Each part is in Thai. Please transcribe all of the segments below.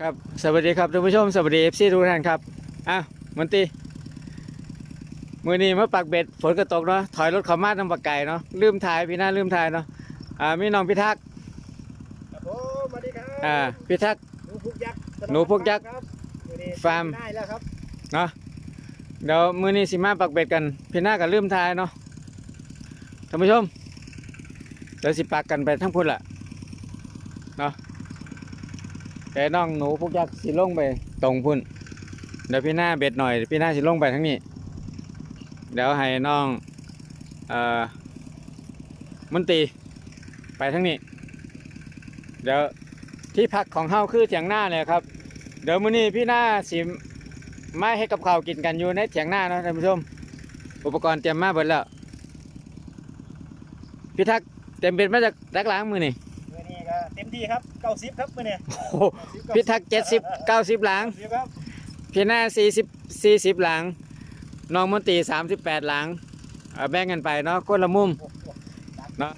ครับสวัสดีครับท่านผู้ชมสวัสดีเอฟซีทุกท่านครับอ้าวมันตีมือนี้มาปักเบ็ดฝนก็ตกเนาะถอยรถเขามาทำปักไก่เนาะลืมถ่ายพี่หน้าลืมถ่ายเนาะอ่ามีน้องพิทักษ์ครับผมสวัสดีครับอ่าพิทักษ์หนูพุกยักษ์หนูพุกยักษ์ครับวันนี้ฟาร์ม ได้แล้วครับเนาะเดี๋ยวมือนี้สิมาปักเบ็ดกันพี่หน้าก็ลืมถ่ายเนาะท่านผู้ชมเดี๋ยวสิปักกันไปทั้งพุ่นละเนาะ แต่น้องหนูพวกยักษ์สิลงไปตรงพุ่น เดี๋ยวพี่หน้าเบ็ดหน่อย พี่หน้าสิลงไปทั้งนี้ เดี๋ยวให้น้องเอ่อมนตีไปทั้งนี้ เดี๋ยวที่พักของเฮาคือเถียงหน้าเลยครับ เดี๋ยวมื้อนี้พี่หน้าสิมาให้กับข้าวกินกันอยู่ในเถียงหน้านะท่านผู้ชม อุปกรณ์เตรียมมาเบิดแล้วพี่ทักเต็มเบ็ดมาจากดักล้างมือนี่ มื่อนี้ก็เต็มที่ครับเก้าสิบครับมื่อนี้โอ้โหพี่ทักษ์เจ็ดสิบเก้าสิบหลัง สิบครับพี่หน้าสี่สิบสี่สิบหลัง น้องมนตรีสามสิบแปดหลังเอาแบ่งกันไปเนาะคนละมุมโอ้โหเนาะ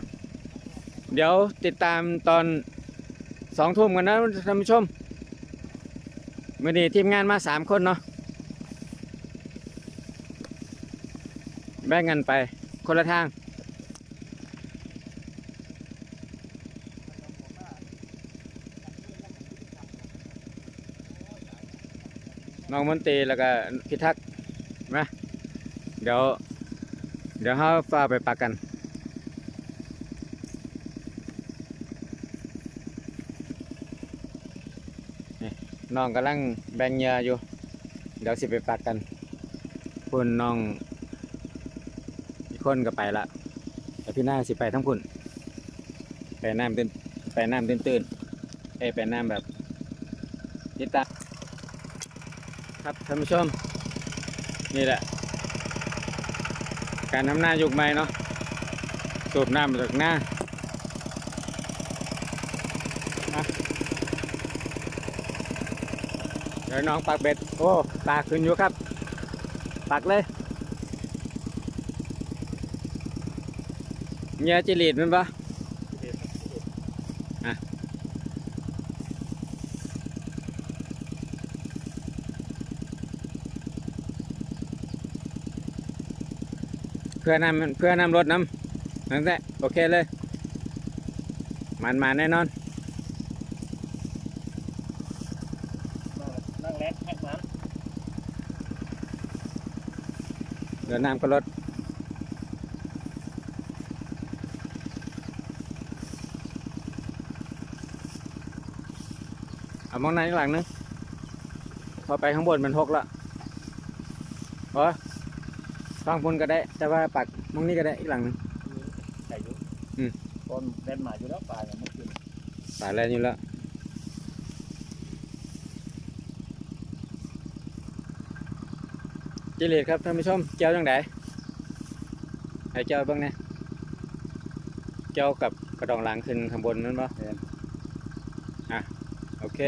เดี๋ยวติดตามตอนสองทุ่มกันนะท่านผู้ชมมื่อนี้ทีมงานมาสามคนเนาะ แบ่งกันไปคนละทาง องมนตรีแล้วก็พิทักษ์มาเดี๋ยว เดี๋ยวเขาฟ้าไปปักกันนี่น้องกำลังแบ่งเหยื่ออยู่ เดี๋ยวสิไปปักกันพุ่นน้องอีกคนก็ไปละแต่พี่หน้าสิไปทั้งพุ่นไปน้ำเตื้นไปน้ำเตื้นตื้นเอ้ไปน้ำแบบนิดตา ครับท่านผู้ชม นี่แหละ การทำหน้ายุคใหม่เนาะสูบน้ำมาจากหน้าเดี๋ยวน้องปักเบ็ด โอ้ปากขึ้นอยู่ครับปักเลยเงียจิลีดมันปะ พื่อนำเพื่อนำรถน้ำนั่นแหละโอเคเลยมันมาแน่นอนนั่งแลกแฮกมันเดี๋ยวน้ำก็ลดเอามองในอีกหลังนึงพอไปข้างบนมันหกละโอ้ ฟังพุ่นก็ได้ แต่ว่าปักมองนี้ก็ได้อีกหลังนึง ใส่อยู่อืมตอนเล่นหมาอยู่แล้วปลาเนี่ยเมื่อคืนป่าแลนอยู่แล้วจิเลดครับท่านผู้ชมเจ้าจังไดให้เจ้าเบ้างเนี่ยเจ้ากับกระดองหลังขึ้นข้างบนนั่นปะอะ โอเค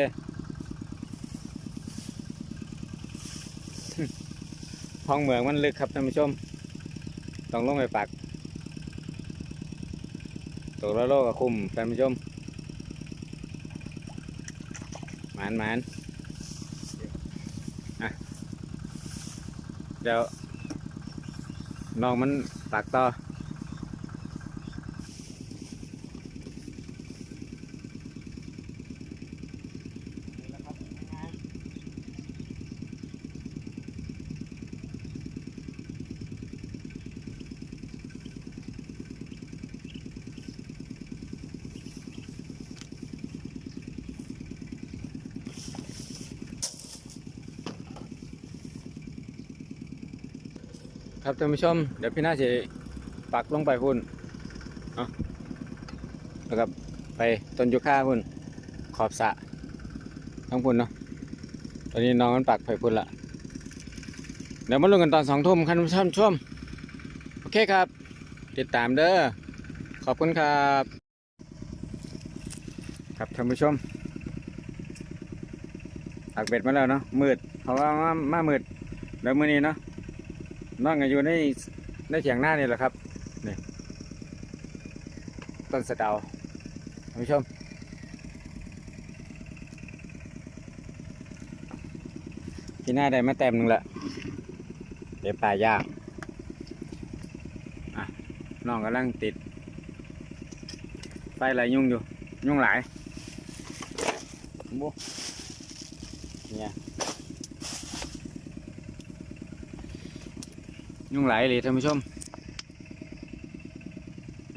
ท้องเมืองมันลึกครับท่านผู้ชม ต้องลงไปปักตัวละโลกับคุมท่านผู้ชมหมานหมานอะเดี๋ยวน้องมันปักต่อ นี่นะครับง่าย ครับท่านผู้ชม เดี๋ยวพี่น่าจะปักลงไปพุ่นเอาแล้วก็ไปต้นยูคาพุ่นขอบสะทั้งพุ่นเนาะตอนนี้น้องมันปักไปพุ่นละเดี๋ยวมาลุ้นกันตอนสองทุ่มครับท่านผู้ชมชมโอเคครับ ติดตามเด้อขอบคุณครับ ครับท่านผู้ชมปักเบ็ดมาแล้วเนาะมืดเพราะว่ามามามืดเดี๋ยวมื้อนี้เนาะ น้องอยู่ในในเถียงหน้านี่แหละครับนี่ต้นสะเดาท่านผู้ชมพี่หน้าได้มาแต้มหนึ่งละเดี๋ยวปลายางอะน้องกำลังติดไฟไหลยุ่งอยู่ ยุ่งหลายบุเนี่ย ยุ่งหลายเลยท่านผู้ชม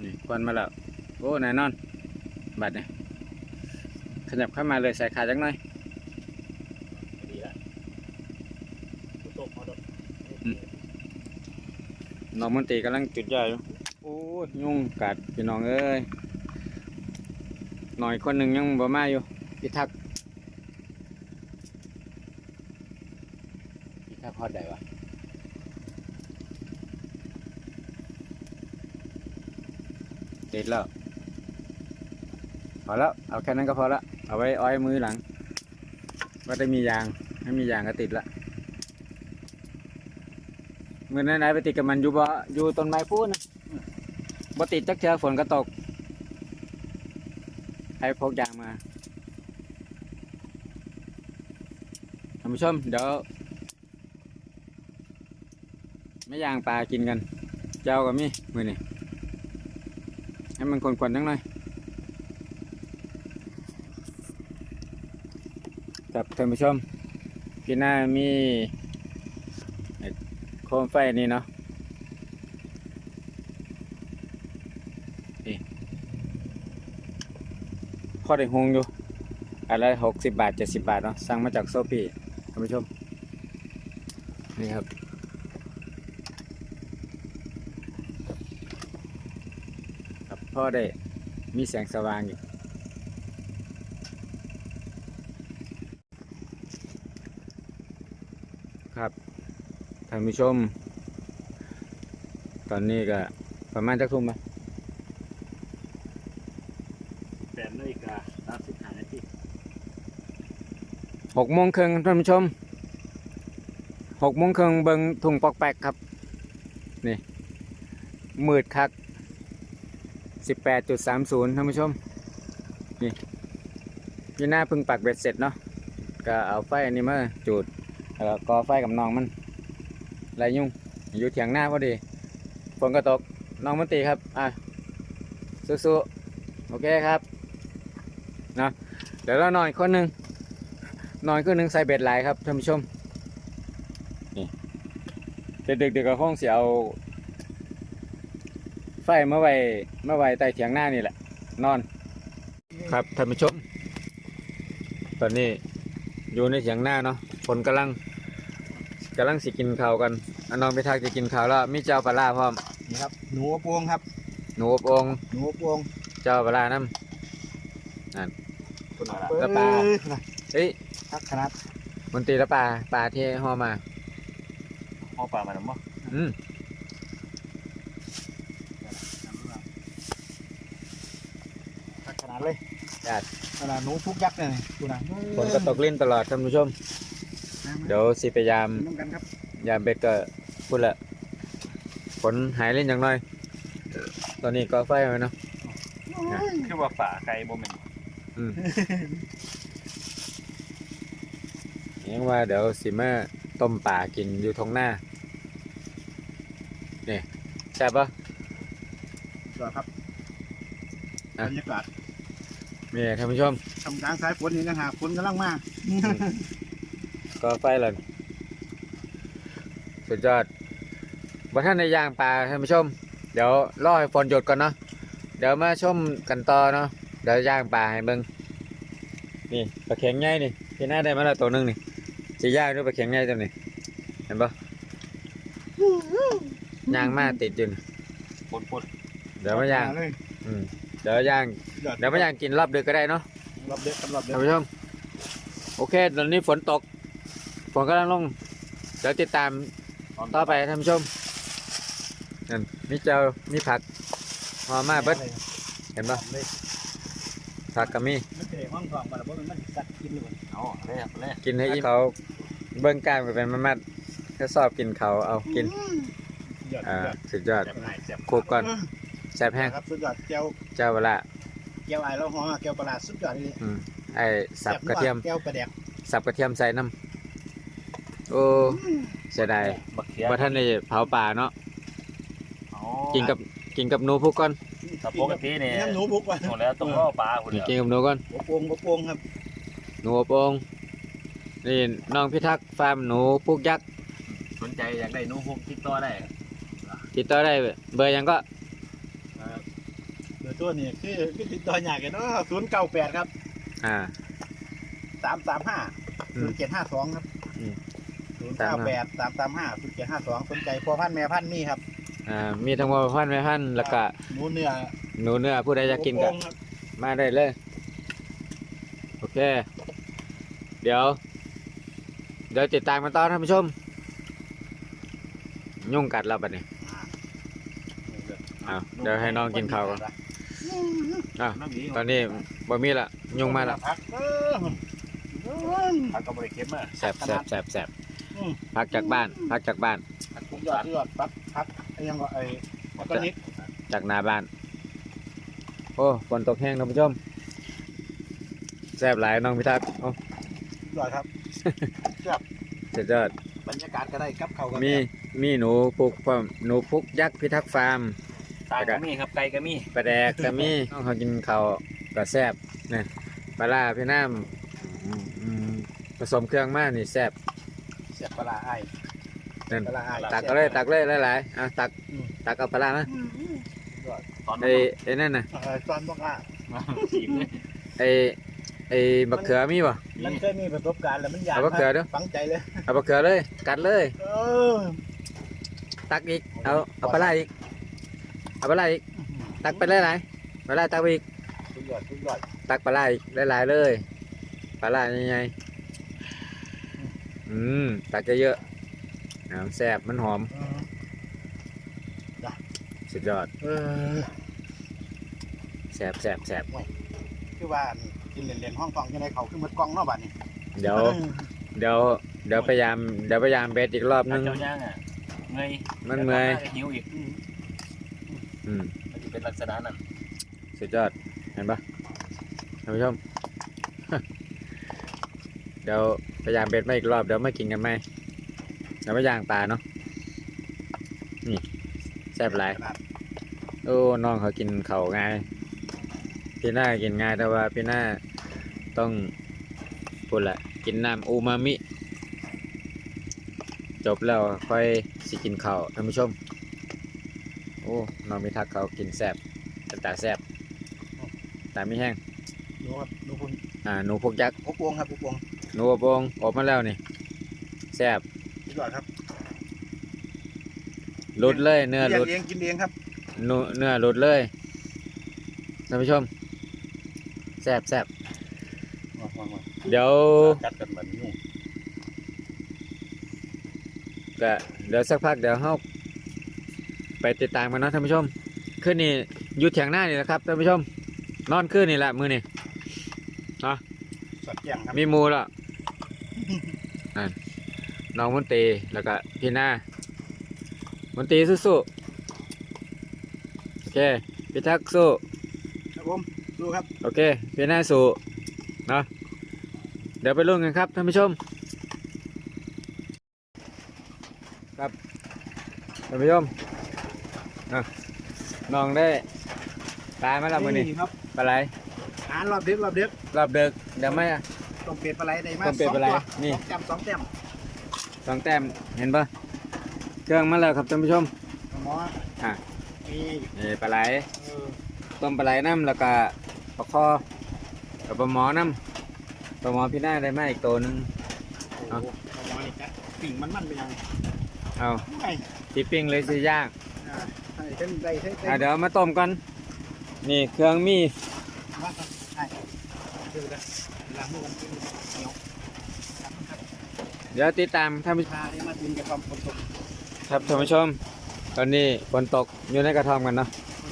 นี่ควันมาแล้ว โอ้แน่นอน บัดเนี่ยขยับเข้ามาเลยใส่ขาจังหน่อยดีละฝนตกมาดอกน้องมนตรีกำลังจุดยาอยู่โอ้ยยุ่งกัดพี่น้องเอ้ยหน่อยคนหนึ่งยังบ่มาอยู่พิทักษ์พิทักษ์ฮอดได้วะติ ดแล้วพอแล้วเอาแค่นั้นก็พอละเอาไว้อ้อยมือหลังว่ได้มียางถ้ามียางก็ติดละเมื่อนั้นไหนไปติดกับมันอยู่บ่อยู่ต้นไม้พูนนะบ่ติดจักเทือฝนก็ตก ให้พกยางมาท่านผู้ชมเดี๋ยวไม่ยางปลากินกัน เจ้ากับมี่มือนี่ ให้มันคนๆจังหน่อยครับท่านผู้ชมพี่หน้ามีไอ้โคมไฟนี่เนาะนี่พอได้หงอยู่อะไรหกสิบบาทเจ็ดสิบบาทเนาะสั่งมาจากโซปีท่านผู้ชมนี่ครับ ครับ พ่อได้มีแสงสว่างอยู่ครับท่านผู้ชม ตอนนี้ก็ประมาณจักทุ่มปะแปดนาฬิกาสามสิบห้านาทีหกโมงครึ่งท่านผู้ชมหกโมงครึ่งเบิงทุ่งปอกแปกครับ นี่ มืดคัก สิบแปดจุดสามศูนย์ท่านผู้ชม นี่พี่หน้าพึ่งปักเบ็ดเสร็จเนาะก็เอาไฟอันนี้มาจุดแล้วก็ก่อไฟกับน้องมันไรยุ่งอยู่เถียงหน้าพอดีฝนก็ตกน้องมันตีครับอะสู้ๆโอเคครับนะเดี๋ยวเรานอนอีกคนหนึ่งนอนคนหนึ่งใส่เบ็ดหลายครับท่านผู้ชมนี่เด็กๆเด็กก็คงเสียเอา ไฟเมื่อไว้เมื่อไว้ใต้เถียงหน้านี่แหละ นอน ครับท่านผู้ชม ตอนนี้อยู่ในเถียงหน้าเนาะฝนกำลังกำลังสิกินข้าวกันอันน้องไปทักจะกินข้าวแล้วมีเจ้าปลาร้าพร้อมนี่ครับหนูอบโปงครับ หนูอบโองหนูอบโปงเจ้าปลาร้าน้คุณอะไรแล้วปลาำเฮ้ยทักขนาดมนตรีแล้วปลาปลาที่ห่อมาห้องปลามันมั้งอืม ทักขนาดเลย ญาติขนาดหนูทุกยักษ์เลยดูนะฝนก็ตกลิ้นตลอดท่านผู้ชม เดี๋ยวสิพยายามน้ำกันครับยามเบ็ดก็พูดละฝนหายเล่นอย่างน้อย ตอนนี้ก็ไฟไว้เนาะคือว่าป่าไก่โมเมนอืมยังว่าเดี๋ยวสิมาต้มป่ากินอยู่ทงหน้านี่ใช่บปะสวัสดีครับอะบรรยากาศ นี่ท่านผู้ชมทำกลางสายฝนนี่นะฮะฝนกำลังมาก็ไฟเลยสุดยอดว่าท่านในย่างปลาท่านผู้ชม เดี๋ยวรอให้ฝนหยุดก่อนเนาะเดี๋ยวมาชมกันต่อเนาะเดี๋ยวย่างปลาให้เบิ่งนี่ปลาเข็งใหญ่นี่ที่หน้าได้มาแล้วตัวหนึงนี่จะย่างด้วยปลาเข็งใหญ่ตัวนี้เห็นปะย่างมาติดอยู่นี่ปนปนเดี๋ยวมาย่างเลยอืม เดี๋ยวย่างเดี๋ยวมาย่างกินรอบดึกก็ได้เนาะรอบเด็กรอบเด็กท่านผู้ชมโอเคตอนนี้ฝนตกฝนกำลังลงเดี๋ยวติดตามต่อไปท่านผู้ชมนั่นมีเจ้ามีผักหอมมาเบิดเห็นปะเลยผักก็มีมันจะได้ห้องทองมาแล้วเพราะมันสัตว์กินเลยเอาเลยเอาเลยกินให้อิ่มเขาเบิ้งกล้ามก็เป็นมัดๆถ้าชอบกินเขาเอากินยอดอ่าสุดยอดสุดยอดแซ่บไหนแซ่บคลุกก่อน แซ่บแห้งครับสุดยอดแก้วเจ้าเวลาแก้วไอ้เราหอแก้วปลาร้าสุดยอดเลยไอ้สับกระเทียมแก้วปลาแดกสับกระเทียมใส่น้โอ้เสียดายบักเขียว่าท่านได้เผาป่าเนาะอ๋อกินกับกินกับหนูพุกก่อนถ้าปกติเนี่ยน้ำหนูบุกว่ะหมดแล้วต้องรอปลาคนนี่เดียวกินกับหนูก่อนบกวงบกวงครับหนูอบโองนี่น้องพิทักษ์ฟาร์มหนูพุกยักษ์สนใจอยากได้หนูพวกติดต่อได้ติดต่อได้เบอร์หยังก็เบอร์ ตัวนี่คือคือติดต่ออยากกันเนาะศูนย์เก้าแปดครับอ่า สามสามห้าอืศูมนย์เจ็ดห้าสองครับอืม ศูนย์เก้าแปดสามสามห้าศูนย์เจ็ดห้าสองสนใจพ่อพันธุ์แม่พันธุ์มีครับอ่ามีทั้งพ่อพันธุ์แม่พันธุ์แล้วก็หนูเนื้อหนูเนื้อผู้ใดอยากกินก็บวงครับมาได้เลย โอเค เดี๋ยว เดี๋ยวติดตามกันต่อท่านผู้ชม ยุ่งกัดเราบัดนี้อ้าวเดี๋ยวให้น้องกินข้าวก่อน อะน้ำดีตอนนี้บ่มีละยุ่งมาละพักเออผักก็บริเค็มอะแสบแสบแสบแสบอืมพักจากบ้านพักจากบ้านผักสุกุ้ดงยอสาดนสุดยอดพักพักไอ้ยังก็ไอ้ออร์แกนิกจากหน้าบ้าน โอ้ฝนตกแห้งท่านผู้ชมแสบหลายน้องพิทักษ์โอ้สุดยอดครับสุดยอดบรรยากาศก็ได้กับเขาก็มีมีหนูพุกพร้อมหนูพุกยักษ์พิทักษ์ฟาร์ม ตายก็มีครับไก่ก็มีปลาแดกก็มีน้องเขากินข้าวก็แซ่บนี่ปลาร้าพี่น้ำอืมอืมผสมเครื่องมากนี่แซ่บ เสียบปลาร้าไอ้นั่น ปลาร้าไอ้ตักก็เลยตักเลยหลายๆอะตักอืมตักเอาปลาร้านะตอนไอ้ไอ้นั่นน่ะเออตอนบอกว่าสีเลยไอ้ไอ้บักเขือมีป่ะ มันเคยมีประสบการณ์แล้วมันอยากเอามะเขือเด้อ ฝังใจเลย เอาบักเขือเลย กัดเลย เออตักอีกเอาเอาปลาร้าอีก เอาปลาร้าอีกตักไปหลายๆปลาร้าตักไปอีกสุดยอดสุดยอดตักปลาร้าอีกหลายๆเลยปลาร้าใหญ่ๆอืมตักเยอะๆอ่าแซ่บมันหอมเออสุดยอดเออแซ่บแซ่บแซ่บคือว่ากินเล่นๆห้องทองยังไงเขาขึ้นมากล้องเนาะบัดนี้เดี๋ยว เดี๋ยวเดี๋ยวพยายามเดี๋ยวพยายามเบสอีกรอบนึง เจ้าย่างอะเงยมันเมื่อย หิวอีก อืม มันจะเป็นลักษณะนั้นสุดยอดเห็นปะท่านผู้ชม เดี๋ยวพยายามเบสมาอีกรอบเดี๋ยวมากินกันไหมเดี๋ยวมาย่างปลาเนาะนี่แซ่บหลายขนาดโอ้น้องเขากินเขาวง่าย พี่หน้ากินง่ายแต่ว่าพี่หน้าต้องพูดละกินน้ำอูมามิ จบแล้วค่อยสิกินข้าวท่านผู้ชมโอ้น้องมีทักเขากินแซบเป็นตาแซบตาไม่แห้งดูครับดูคุณอ่าหนูพวกยักษ์โอ้ปวงครับโอ้ปวงหนูอบโองอบมาแล้วนี่แซบสุดยอดครับหลุดเลยเนื้อหเลี้ยลุงดเองกินเองครับเนื้อเนื้อหลุดเลยท่านผู้ชมแซบแซบว้าวว้าวว้าวเดี๋ยวกัดกันเหมือนยุ่งก็เดี๋ยวสักพักเดี๋ยวเฮา ไปติดตามกันเนาะท่านผู้ชมคืนนี้อยู่เถียงหน้านี่แหละครับท่านผู้ชม นอนคืนนี่แหละมือนี่สอดแจ้งครับมีหมูแล้วนั่นน้องมนตรีแล้วก็พี่หน้ามนตรีสู้ๆโอเคพี่ทักษ์สู้ครับผมดูครับโอเคพี่หน้าสู้เนาะเดี๋ยวไปลุ้นกันครับท่านผู้ชม ครับท่านผู้ชม นะน้องได้ปลาไหมล่ะมือนี่ครับปลาไหลหารรอบดึกรอบดึกรอบเดึกเดี๋ยวไม่อะ ต้องเปลี่ยนปลาไหลได้มาต้องเปลี่ยนปลาไหลสองตัวนี่ สองแต้มสองแต้มสองแต้มเห็นปะเครื่องมาแล้วครับท่านผู้ชมหมออะมีนี่ปลาไหลเออต้มปลาไหลน้ำแล้วก็ปลาคอกับปลาหมอน้ำปลาหมอพี่หน้าได้มาอีกตัวหนึง โอ้โหหมอนี่ครับปิ่งมันมันเป็นยังไงเอาไม่ทีปิ้งเลยสิย่าง อ่าให้เส้นได้เส้นอะเดี๋ยวเอามาต้มกัน นี่เครื่องมีมาครับใช่เดี๋ยวนะล้างมือกันกินเหนียวครับครับเดี๋ยวติดตามท่านผู้ชมพาได้มากินกับความผสมครับท่านผู้ชม ตอนนี้ฝนตกอยู่ในกระท่อมกันเนาะ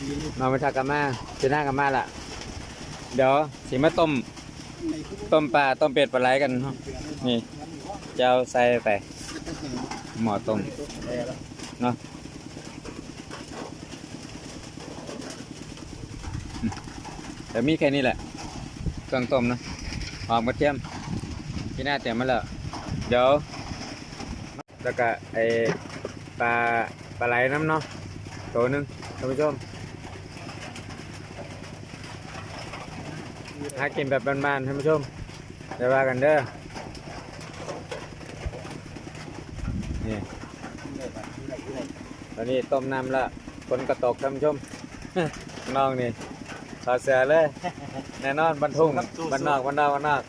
นี่นอนไปทักกันมาพี่หน้ากันมาละเดี๋ยวสิมาต้มในทุกต้มปลาต้มเป็ดปลาไหลกันเนาะเสือนี่นี่จะเอาใส่ไปหม้อต้มแล้ว แต่มีแค่นี้แหละ เครื่องต้มนะหอมกระเทียมที่หน้าเตรียมมาแล้ว เดี๋ยว แล้วก็ไอปลาปลาไหลน้ำเนาะตัวหนึงท่านผู้ชมหากินแบบบ้านๆท่านผู้ชมเดี๋ยวว่ากันเด้อนี่ตอนนี้ต้มน้ำละฝนกระตกท่านผู้ชมน้องนี่ ถอดเสื้อเลย แน่นอนบรรทุงบรรนอกบรรนอกบรรนอก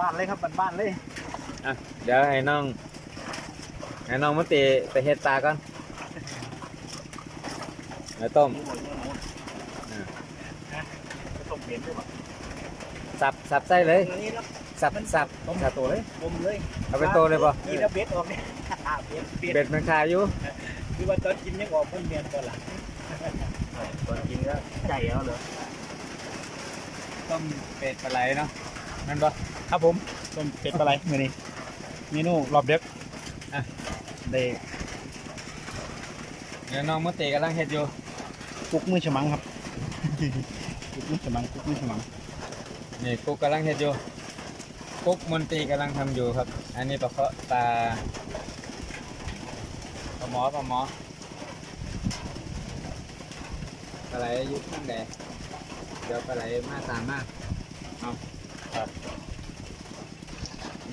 บ้านๆเลยครับบ้านๆเลยอะเดี๋ยวให้น้องให้น้องมุติไปเฮ็ดตาก่อนเดี๋ยวต้มหมูหมูหมูอ่า จะต้มเปลี่ยนด้วยป่ะสับสับใส่เลยอันนี้เนาะสับสับต้มสับตัวเลยต้มเลยเอาเป็นโตเลยป่ะกินแล้วเบ็ดออกเนี่ยเบ็ดเบ็ดเบ็ดมันคาอยู่คือว่าตอนกินยังออกพุ่งเมียนตอนหลังตอนกินก็ใจแล้วเหรอ ต้มเป็ดปลาไหลเนาะนั่นป่ะครับผมต้มเป็ดปลาไหลมื้อนี้เมนูรอบเด็กอะได้เดี๋ยวน้องมุติกำลังเฮ็ดอยู่กุ๊กมือฉมังครับกุ๊กมือฉมังกุ๊กมือฉมังนี่กุ๊กกำลังเฮ็ดอยู่กุ๊กมนตรีกำลังทำอยู่ครับ อันนี้ปลาเคาะปลาปลาหมอปลาหมอปลาไหลอยู่ข้างใดเดี๋ยวปลาไหลมาตามมาเอาครับ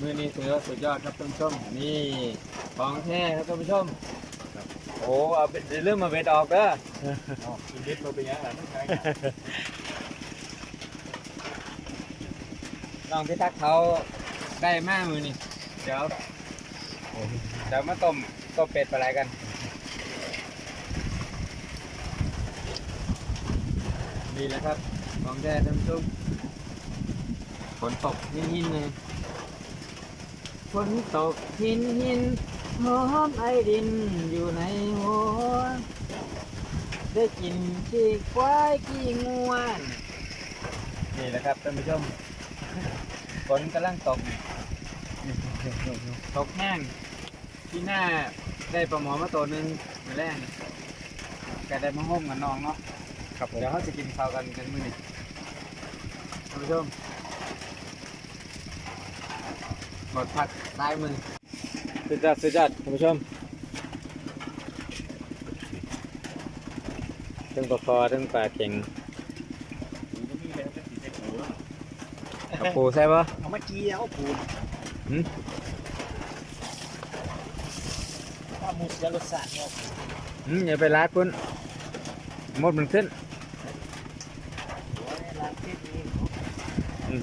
มือนี้ถือว่าสุดยอดครับท่านผู้ชมนี่ของแท้ครับท่านผู้ชมโอ้เอาเบ็ดเริ่มมาเบ็ดออกเด้อกินเบ็ดมาเป็นยังไงไม่ใช่น้องพิทักษ์เขาได้มากมือนี่เดี๋ยวเดี๋ยวมาต้มต้มเป็ดปลาไหลกันดีแล้วครับ ของแท้ท่านผู้ชมฝนตกหินหินๆเลยฝนตกหินหินหอมไอดินอยู่ในหัวได้กินขี้ควายขี้งวนนี่แหละครับท่านผู้ชมฝนกำลังตกตกแห้งที่หน้าได้ปลาหมอมาตัวหนึ่งมาแรงก็ได้มาห่มกับน้องเนาะครับผมเดี๋ยวเขาจะกินข้าวกันกันมื้อนี้ ท่านผู้ชมหมดผักตายมือสุดยอดสุดยอดท่านผู้ชมถึงปลาคอถึงปลาเข็งมีแล้วก็สีใส่ปูเอาปูใช่ปะเอามากี้เอาปูหืมถ้ามุสจะรสชาติเนี่ยอืมอย่าไปลาดพุ่นหมดมันขึ้น ร้านที่นี่ อืม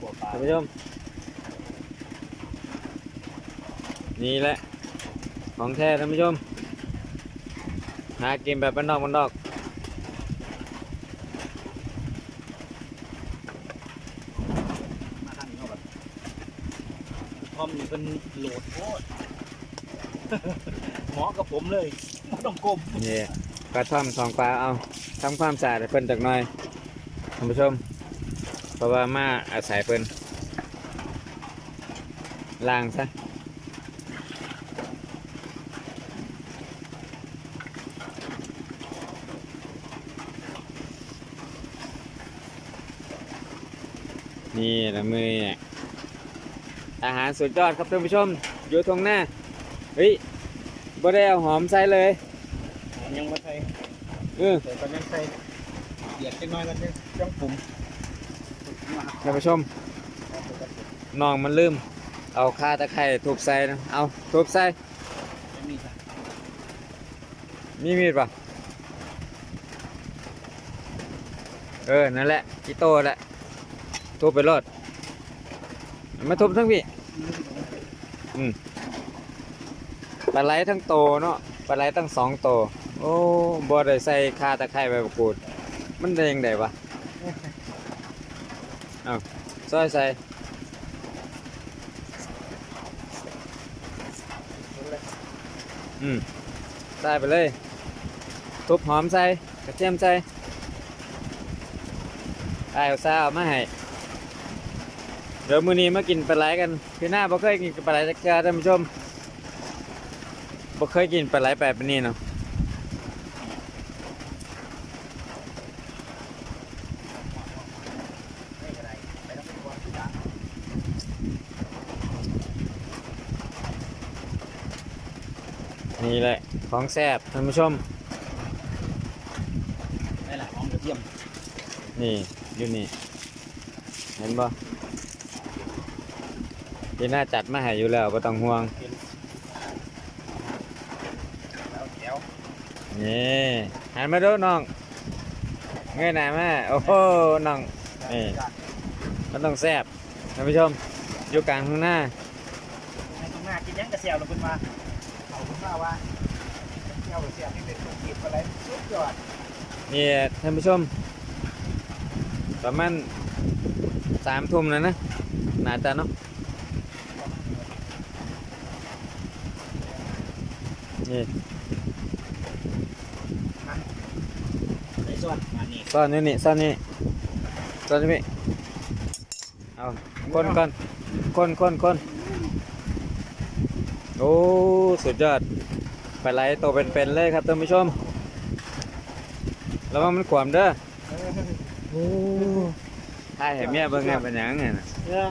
หัวปลาท่านผู้ชม นี่แหละ ของแท้ท่านผู้ชม หากินแบบบ้านนอกบ้านนอกมาทางนี้เอาแบบพร้อมนี่เป็นโหลดโคตรหมอกับผมเลยไม่ต้องก้มนี่กระท่อมสองปลาเอาทำความสะอาดให้เพิ่นจักหน่อยท่านผู้ชม เพราะว่ามาอาศัยเพิ่น ล้างซะนี่ละมือเนี่ยอาหารสุดยอดครับท่านผู้ชม อยู่ตรงหน้า เฮ้ยบ่ได้เอาหอมใส่เลย ยังมาใส่เออแต่ตอนยังใส่เหยียดกันน้อยกันเนี่ยยังปุ่มท่านผู้ชมน้องมันลืม เอาข่าตะไคร้ทุบใส่นะเอาทุบใส่มีมีดปะเออ นั่นแหละอีโต้แหละทุบไปรอดมาทุบทั้งพี่อืมปลาไหลทั้งโตเนาะปลาไหลทั้งสองโต โอ้บ่ได้ใส่ข่าตะไคร้ใบมะกรูด มันได้ยังไงวะ เอาซอยใส่ อืมใส่ไปเลยทุบหอมใส่กระเทียมใส่ไอ้เอาซาเอามาให้เดี๋ยวมื้อนี้มากินปลาไหลกัน คือหน้าบ่เคยกินปลาไหลจักเทื่อท่านผู้ชมบ่เคยกินปลาไหลแบบนี้เนาะ นี่แหละของแซ่บท่านผู้ชมนี่แหละหอมกระเทียมนี่อยู่นี่ เห็นบ่พี่น่าจัดมาให้อยู่แล้วบ่ต้องห่วงแล้วแก้วนี่หันมาดูน้องเงยหน้ามาโอ้โหน้องนี่มันต้องแซ่บท่านผู้ชมอยู่กลางข้างหน้าในตรงหน้ากินยังกระเซียวเราเป็นมาเขาคุณว่าว่าเจียวกระเซียวที่ เป็นตุกกีบอะไรสุดยอดนี่ท่านผู้ชม ประมาณสามทุ่มแล้วนะน่าจะเนาะนี่ในส่วนอันนี้ซ่อนนี่นี่ซ่อนนี่ซ่อนนี่เอาคนก่อนคนคนคนโอ้ สุดยอด ไปไหลโตวเป็นๆเลยครับท่านผู้ชม ระวังมันขวามเด้อโอ้ถ่ายให้เมียเบิ่งแน่เป็นหยังไงน่ะเออ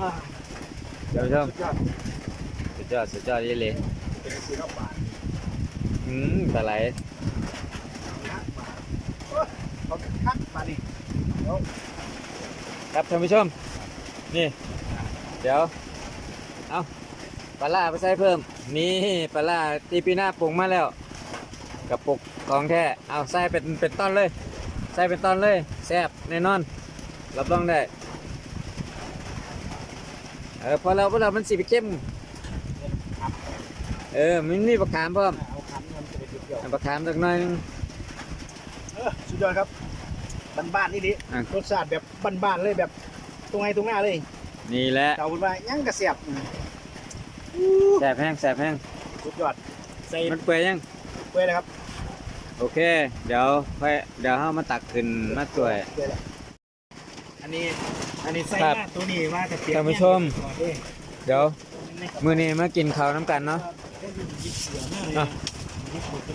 ท่านผู้ชมสุดยอดสุดยอดสุดยอดยี่เลยเป็นสีรอบบาทอืมปลาไหลนักบาทโอ้ยเขาคักมานี่ครับท่านผู้ชม นี่ เดี๋ยว เอาปลาล่าไปใส่เพิ่ม นี่ปลาล่าที่ปีหน้าปรุงมาแล้ว กับปุกของแท้ เอาใส่เป็นเป็นต้นเลย ใส่เป็นต้นเลยแซ่บแน่นอน รับรองได้เออพอเราพอเรามันสีไปเข้มเออมันมีประคามเพิ่มเอาคันมันจะเป็นเกี่ยวเอาประคามสักหน่อยหนึงเออสุดยอดครับบ้านๆนี่ดิอะรสชาติแบบบ้านๆเลยแบบตรงไงตรงหน้าเลยนี่แหละเราคุณว่ายังกระเสียบแซ่บแห้งแซ่บแห้งสุดยอดใส่มันเปื่อยยังเปื่อยเลยครับ โอเค เดี๋ยวค่อยเดี๋ยวเรามาตักขึ้นมาสวยเปื่อยเลยอันนี้ อันนี้ใส่ครับหน้าตัวนี้มากระเทียมท่านผู้ชมเดี๋ยวมื้อนี้มากินข้าวน้ำกันเนาะอะ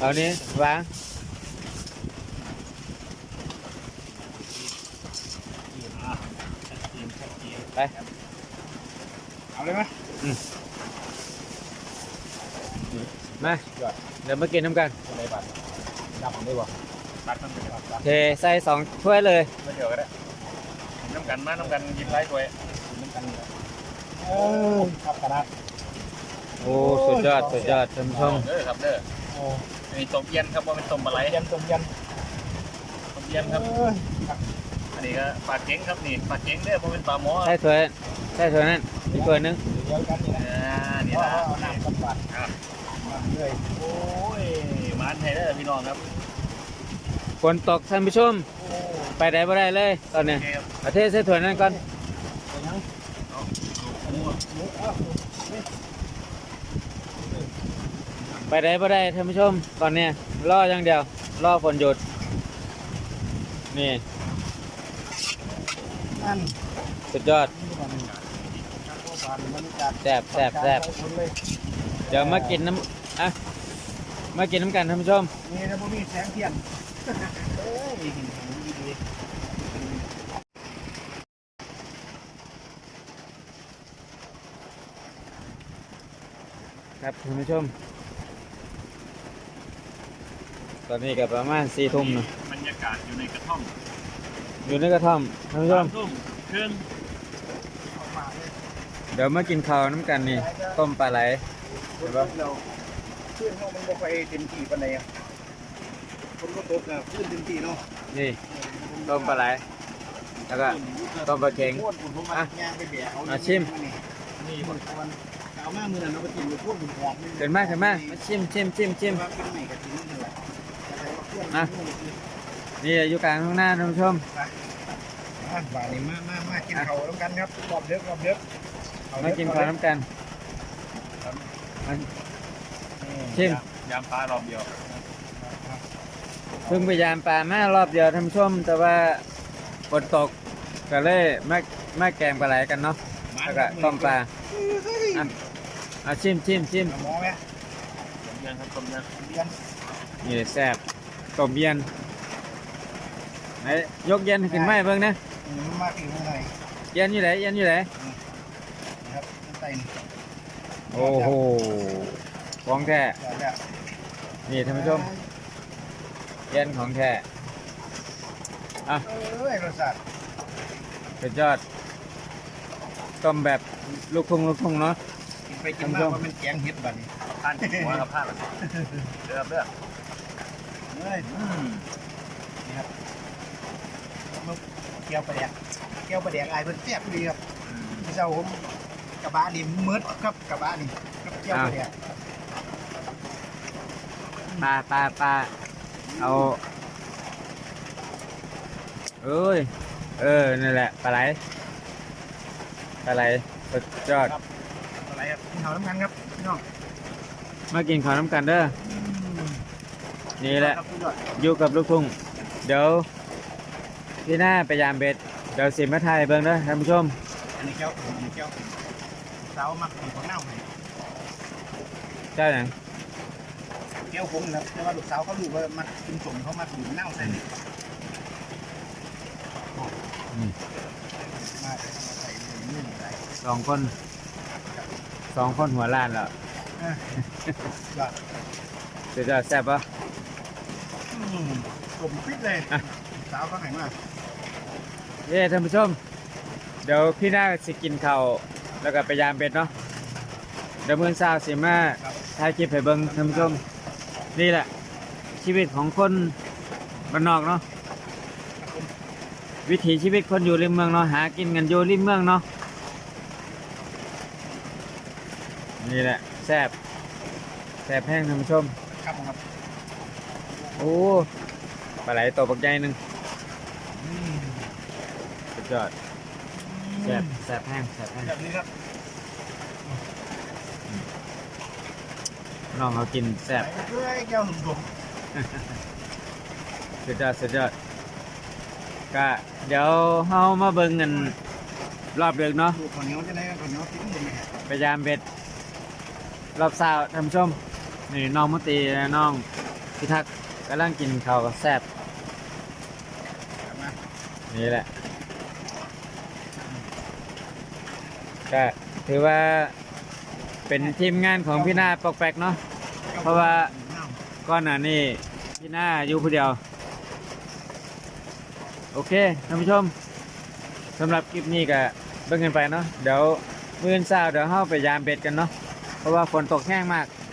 เอานี้วางไป เอาเลยไหมมา เดี๋ยวมากินน้ำกัน อะไรบ้าง ดับผมได้บ่ตัดมันเป็นตัดเทใส่สองถ้วยเลย ไม่เดี๋ยวก็ได้น้ำกันมาน้ำกันกินไร้ตัวน้ำกันเออครับขนาดโอ้สุดยอดสุดยอดท่านผู้ชมเด้อครับเด้อโอ้มีต้มเย็นครับว่าเป็นต้มปลาไหลยันตรงยันต้มเย็นครับเอออันนี้ก็ปลาเก๋งครับนี่ปลาเก๋งเด้อเพราะเป็นปลาหมอใส่ถ้วยใส่ถ้วยนั่นอีกถ้วยหนึงเดี๋ยวกันนี่อ่นะานี่เอาละเอาน้ำกันปัดเลยโอ้ย มันให้เด้อพี่น้องครับฝนตกท่านผู้ชมโอ้ไปไหนบ่ได้เลยตอนนี้โอเคครับประเทศใส่ถ้วยนั่นก่อนไปยังหมูหมูเอาไปไหนบ่ได้ท่านผู้ชม ตอนเนี้ยรออย่างเดียว รอฝนหยุด นี่นั่นสุดยอดแซ่บแซ่บแซ่บเดี๋ยวมากินน้ำอะ มากินน้ำกันท่านผู้ชมนี่นะบ่มีแสงเทียนเอ้ยดีดีครับท่านผู้ชม ตอนนี้ก็ประมาณสี่ทุ่มนะบรรยากาศอยู่ในกระท่อมอยู่ในกระท่อมท่านผู้ชมสามทุ่มครึ่งออกมาเลยเดี๋ยวมากินข้าวน้ำกันนี่ต้มปลาไหลเห็นปะ เราขึ้นเขามันบ่ไปเต็มที่ปานใดอะคนก็ตกอะขึ้นเต็มที่เนาะนี่ต้มปลาไหลแล้วก็ ต้มปลาเค็งโคตรผมผมมาย่างไปแบกเอาอะชิม นี่คนคนเอามามือนั้นเอาไปกินไปพูดผมหอมเกินมากเกินมากมาชิมชิมชิมชิม ว่าเป็นใหม่กับทิ้งนั่นแหละอะ นี่อยู่กลางข้างหน้าท่านผู้ชมอะบ่ายนี้มามามากินเขาวแล้วกันครับรอบเด็กรอบเด็กมากินข้าวน้ำกัน ชิม ยามปลารอบเดียวเพิ่งพยายามปลามารอบเดียวท่านผู้ชมแต่ว่าฝนตกก็เลยมามาแกงปลาไหลกันเนาะแล้วก็ต้มปลาอะเอาชิมชิมชิมหมอไหมต้มเย็นครับต้มเย็นเรียนนี่แซ่บต้มเย็นไหนยกเย็นขึ้นไหมาให้เบิ่งนะมันมาถึงเมื่อไหร่เย็นอยู่ไหนเย็นอยู่ไหนนะครับตั้งแต่โอ้โห ของแท้เดี๋ยวนี่ท่านผู้ชมเย็นของแท้เอ้ยรสชาติสุดยอด ต้มแบบลูกทุ่งลูกทุ่งเนาะ กินไปกินมาว่ามันแกงเห็ดบัดนี้ผ่านหัวกับผ่านเด้อเด้อเอ้ยอืมนี่ครับมึกเกี๊ยวปลาแดกเกี๊ยวปลาแดกอายเพิ่นแซ่บดีครับพี่เจ้าผมกระบะนี่มืดครับกระบะนี่กับเกี๊ยวปลาแดก ปลาปลาปลาเอาเอ้ย เออ นั่นแหละ ปลาไหล ปลาไหลสุดยอด อะไรครับกินข้าวน้ำกันครับพี่น้องมากินข้าวน้ำกันเด้อ นี่แหละ ครับพี่ยอดอยู่กับลูกทุ่ง เดี๋ยว ที่หน้าไปยามเบ็ด เดี๋ยวสิมาถ่ายเบิ่งเด้อท่านผู้ชม อันนี้แก้วอันนี้แก้วสาวมักกินของเน่าให้เจ้าหนัง แก้วผมนะครับแต่ว่าลูกสาวเขารู้ว่ามักกินสมเขามักกินเน่าใส่นี่มาใส่ใส่นี่ใส่สองคนสองคนหัวล้านแล้วยอดสุดยอดแซ่บปะอืมกลมฟิตเลยอะสาวเขาไหนมาเย้ท่านผู้ชม เดี๋ยวพี่หน้าสิกินข้าวแล้วก็ไปยามเบ็ดเนาะเดี๋ยวมื้อเช้าสิมาถ่ายคลิปให้เบิ่งท่านผู้ชม นี่แหละ ชีวิตของคนบ้านนอกเนาะวิถีชีวิตคนอยู่ริมเมืองเนาะหากินกันอยู่ริมเมืองเนาะนี่แหละแซ่บแซ่บแห้งท่านผู้ชมครับผมครับโอ้ปลาไหลตัวบักใหญ่หนึ่งอืมสุดยอดแซ่บแซ่บแห้งแซ่บแห้งแบบนี้ครับ น้องเขากินแซ่บใส่เพื่อให้แก้วหนุ่มสุดยอดสุดยอดก็เดี๋ยวเฮามาเบิ่งกันรอบเดือกเนาะๆดูข้าวเหนียวจะได้ข้าวเหนียวทิ้งบนนี้พยายามเบ็ด รอบเช้าท่านผู้ชมนี่น้องมุตีและน้องพิทักษ์กำลังกินข้าวกับแซ่บครับมานี่แหละก็ถือว่า เป็นทีมงานของพี่นาปอกแปกเนาะ เพราะว่าก้อนหน้านี่พี่หน้าอยู่ผู้เดียว โอเคท่านผู้ชมสำหรับคลิปนี้ก็เบิ่งกันไปเนาะ เดี๋ยวมื้อเช้าเดี๋ยวเฮาไปยามเบ็ดกันเนาะ เพราะว่าฝนตกแห้งมาก